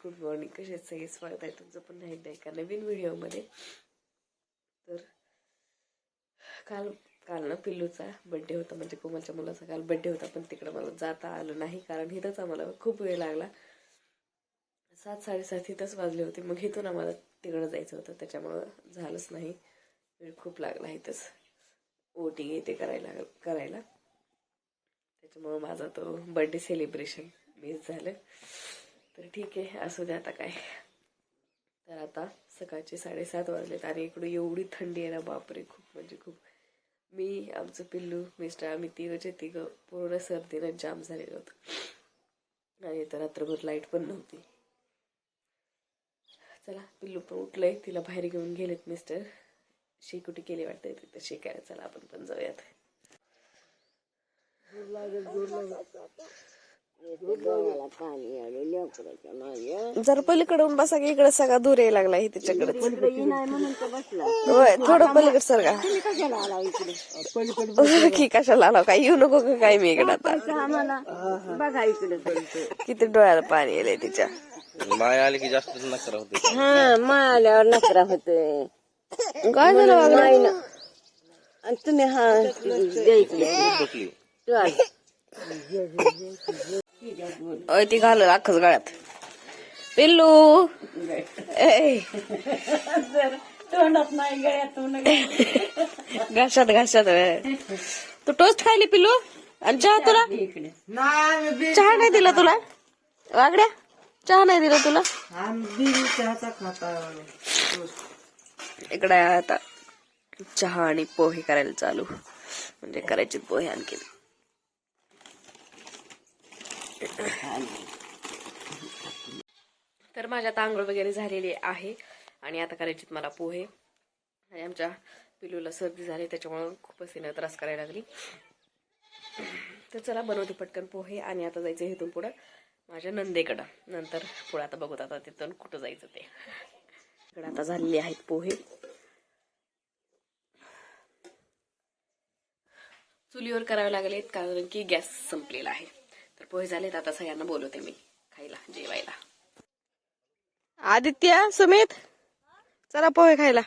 Good morning कसे सगळे स्वागत आहे तुमचं पुन्हा एकदा एका नवीन व्हिडिओमध्ये? तर काल काल ना पिल्लूचा बड्डे होता. म्हणजे कोमलच्या मुलाचा काल बड्डे होता पण तिकडं मला जाता आलं नाही. कारण इथंच आम्हाला खूप वेळ लागला. सात साडेसात इथंच वाजले होते. मग इथून आम्हाला तिकडं जायचं होतं. त्याच्यामुळं झालंच नाही. वेळ खूप लागला इथंच. वोटिंग ते करायला करायला. त्याच्यामुळं माझा तो बर्थडे सेलिब्रेशन मिस झालं. तर ठीक आहे असू दे आता काय. तर आता सकाळचे साडेसात वाजलेत आणि इकडे एवढी थंडी आहे ना बापरे खूप म्हणजे खूप. मी आमचं पिल्लू मिस्टर आम्ही तिघंचे तिघं पूर्ण सर्दीनं जाम झालेलो होतो. आणि तर रात्रभर लाइट पण नव्हती. चला पिल्लू पण उठलंय तिला बाहेर घेऊन गेलेत मिस्टर. शेकुटी केली वाटतंय तिथं शेकायला चला आपण पण जाऊयात. जर पलीकडून बसा की इकडे सगळा दूर यायला लागला त्याच्याकडे होय थोडं पलीकडे सरका की? कशाला आला काय येऊ नको का काय मी इकडे आता? बघा इकडे किती डोळ्याला पाणी येलंय तिच्या. माया आली की जास्तच नखरा होते हा माल्यावर नकरा होते काय झालं वागलं? आणि तुम्ही हा द्यायची अय ती घाल अख्खच गळ्यात. पिल्लू! ए. घाशात घाशात होय. तू टोस्ट खायली पिल्लू? आणि चहा तुला? चहा नाही दिला तुला? वागड्या चहा नाही दिला तुला? इकडे आता चहा आणि पोहे करायला चालू. म्हणजे करायचे पोहे आणखी तर माझ्या आंघोळ वगैरे झालेली आहे आणि आता करायची मला पोहे. आणि आमच्या पिलूला सर्दी झाली त्याच्यामुळे खूपच तिनं त्रास करायला लागली. तर चला बनवते पटकन पोहे आणि आता जायचं इथून पुढं माझ्या नंदेकडं. नंतर पुढं आता बघत आता तिथून कुठं जायचं ते. इकडं आता झालेले आहेत पोहे. चुलीवर करावे लागलेत कारण की गॅस संपलेला आहे. पोहे झालेत आता सगळ्यांना बोलवते मी खायला जेवायला. आदित्य सुमित चला पोहे खायला.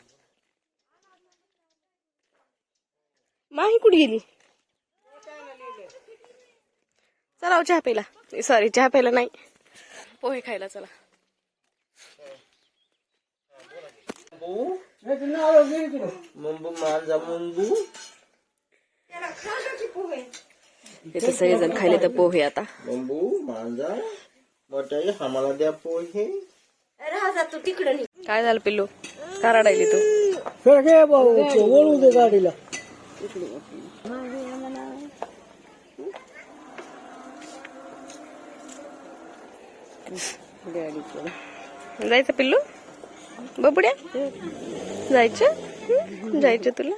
माही कुठे गेली? चला हो चहा प्यायला. सॉरी चहा प्यायला नाही. पोहे खायला चला. मुंबू माझा मुंबू इथे सगळेजण खायले तर पोहे आता. मुंबू माझा मोठ्या आम्हाला द्या पोहे. काय झालं पिल्लू? का रडायली तू? वळू दे गाडीला. जायचं पिल्लू? बबड्या? जायचं? जायचं तुला?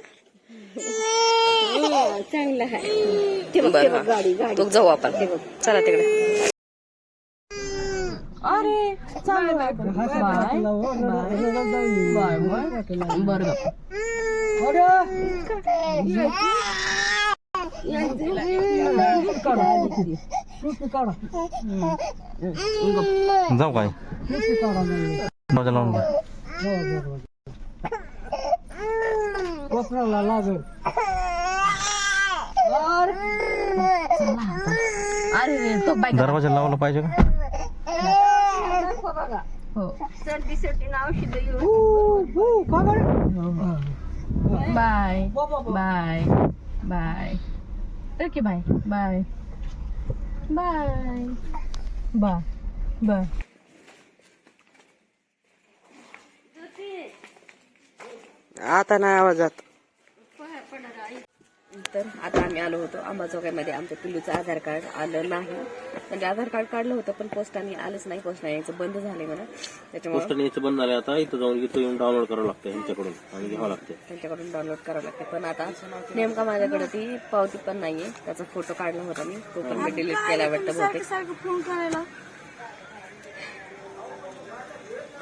आहे. ते बघ गाडी. जाऊ आपण. चला तिकडे. अरे जाऊ काय? मजा लावून कोपराला लागल दरवाजा लावला पाहिजे का सर्दीसाठी औषध bye. Bye. Bye. Okay bye. Bye. Bye. Bye bye आता नाही आवाजात. तर आता आम्ही आलो होतो आंबा चौकामध्ये आमच्या पिल्लूचं आधार कार्ड आलं नाही. म्हणजे आधार कार्ड काढलं होतं पण पोस्टाने आलंच नाही. पोस्टाने यायचं बंद झालंय म्हणा त्याच्यामुळे यायचं बंद झालं आता इथं जाऊन इथं येऊन डाउनलोड करावं लागतं यांच्याकडून. आणि घ्यावं लागते त्यांच्याकडून डाउनलोड करावं लागते पण आता नेमका माझ्याकडे ती पावती पण नाहीये. त्याचा फोटो काढला होता मी. तो पण मी डिलीट केला वाटतं बहुतेक. सारखं फोन करायला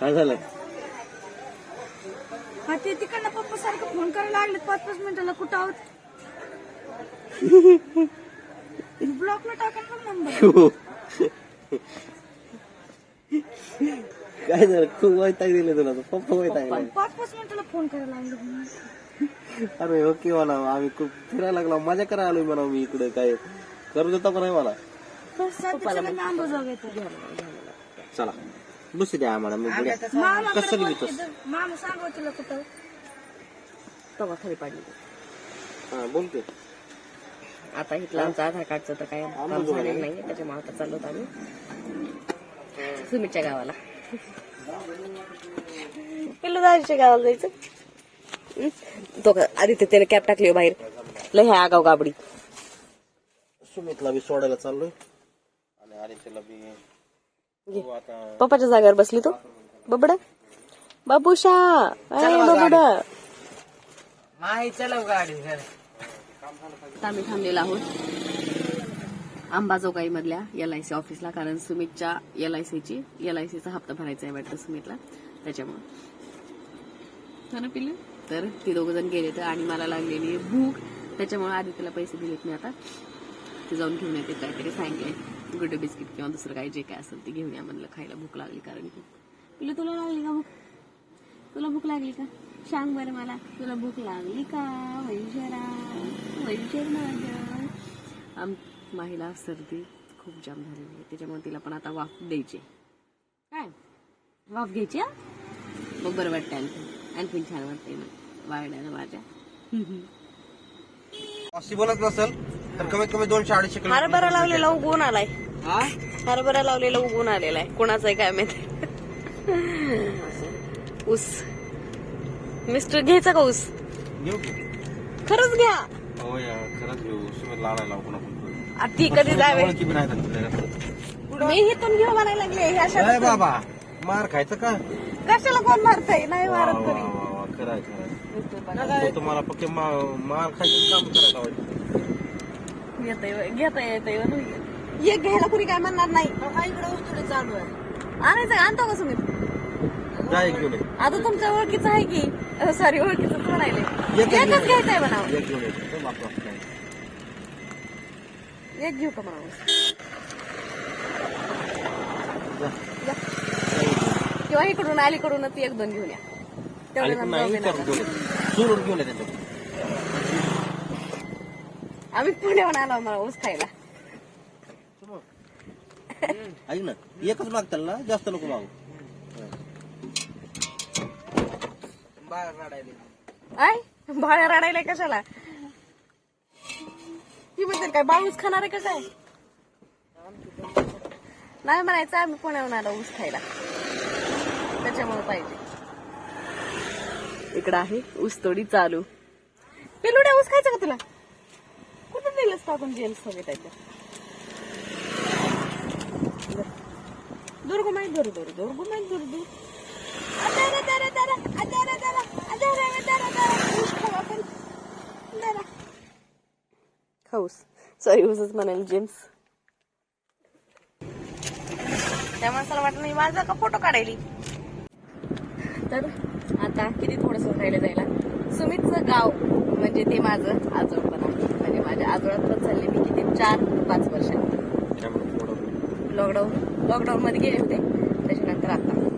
काय झालं? हा ते तिकडनं पप्पा सारखं फोन करायला लागले पाच पाच मिनिटाला कुठं आहोत? नंबर. काय झालं? खूप वैताग दिले तुला. पप्पा वैताग पाच पाच मिनिटाला फोन करायला लागले. अरे ओके म्हणा. आम्ही खूप फिरायला लागलो. मजा करायला आलोय म्हणा मी इकडे. काय करू देता का नाही मला? मी आंबोजोग येतो चला. दुसरी द्या आम्हाला. मी मामा कसं लिहितोस? मामा सांगा तुला कुठं. तवा खाली पाडली. हा बोल की. आता इथलं आमचं आधार कार्डचं तर काय काम झालेलं नाही त्याच्यामुळे आता चाललो होतो आम्ही. सुमितच्या गावाला. पिल्लू दाजीच्या गावाला जायचं? तो का- आदित्य त्याने कॅप टाकली बाहेर. लय ह्या आगाव गाबडी. सुमितला बी सोडायला चाललोय. आणि आदित्यला बी पप्पाच्या जागेवर बसली तो? बबड? बाबूशा. अरे बबड. आम्ही थांबलेलो आहोत. अंबाजोगाई मधल्या एल आय सी ऑफिसला कारण सुमितच्या एल आय सीची एल आय सीचा हप्ता भरायचा आहे वाटतं सुमितला. त्याच्यामुळे. पिल्लू. तर ती दोघ जण गेले तर आणि मला लागलेली भूक. त्याच्यामुळे आधी त्याला पैसे दिलेत मी आता. ते जाऊन घेऊन येते काहीतरी सांगितलंय गुड बिस्किट किंवा दुसरं काही जे काय असेल ते घेऊन या म्हणलं. खायला भूक लागली कारण की. तुला लागली का भूक? तुला भूक लागली का? सांग बरं मला. तुला भूक लागली का? वैशरा वैशर माझ्या आम माहीला सर्दी खूप जाम झालेली आहे. त्याच्यामुळे तिला पण आता वाफ द्यायची काय? वाफ घ्यायची हा? मग बरं वाटतं आणखी. आणखीन छान वाटतंय मग वाढायला माझ्या बोलत नसेल तर कमीत कमी दोनशे अडीचशे किलो हरभरा लावलेला उगवून आलाय. हरभरा लावलेला उगवून आलेला आहे. कोणाचा आहे काय माहिती. ऊस. मिस्टर घ्यायचा का ऊस? घेऊ खरंच घ्या. हो या खरंच घेऊ. आपण आ, ती कधी जावे ओळखी तर आपल्याला. मी हिथून घेऊ म्हणायला लागले काय शाळेत बाबा मार खायचं का? कशाला कोण मारतय? नाही मारत वा, कोणी. वा, वा, खरं आहे, खरं आहे. तो तुम्हाला फक्त मा- मार खायचं काम करायला घेता घेता येत एक घ्यायला कुणी काय म्हणणार नाही. इकडे उस्तुडी चालू आहे. आणायचं का? आणतो का सुमित जा एक ये. आता तुमच्या ओळखीचं आहे की सॉरी ओळखीचं म्हणायले एकच ये. घ्यायचंय म्हणावं एक घेऊ का म्हणावं. या. किंवा इकडून अलीकडूनच एक दोन घेऊन या तेवढे नका. घेऊन. आम्ही पुण्याहून आलो मला ऊस खायला ऐक ना एकच माग त्याला ना जास्त नको मागू आय भाड्या रडायला कशाला? ती म्हणते काय बाळूस खाणार आहे कसं आहे नाही म्हणायचं आम्ही पुण्याहून आलो ऊस खायला. त्याच्यामुळे पाहिजे. इकडं आहे ऊस तोडी चालू. पेलुड्या ऊस खायचं का तुला? कुठून दिलंस टाकून जेल सगळे त्याच्या दुर्गुमाई दुर दुर दुर्गुमाई. दुर दुर खाऊस सॉरी ऊसच म्हणाल जेम्स त्या माणसाला वाटलं नाही माझा का फोटो काढायली? तर आता किती थोडस राहिलं जायला? सुमितचं गाव म्हणजे ते माझं आजोळपण आहे. म्हणजे माझ्या आजोळातच चालले मी किती? चार पाच थोडं लॉकडाऊन लॉकडाऊन मध्ये गेले होते. त्याच्यानंतर आता.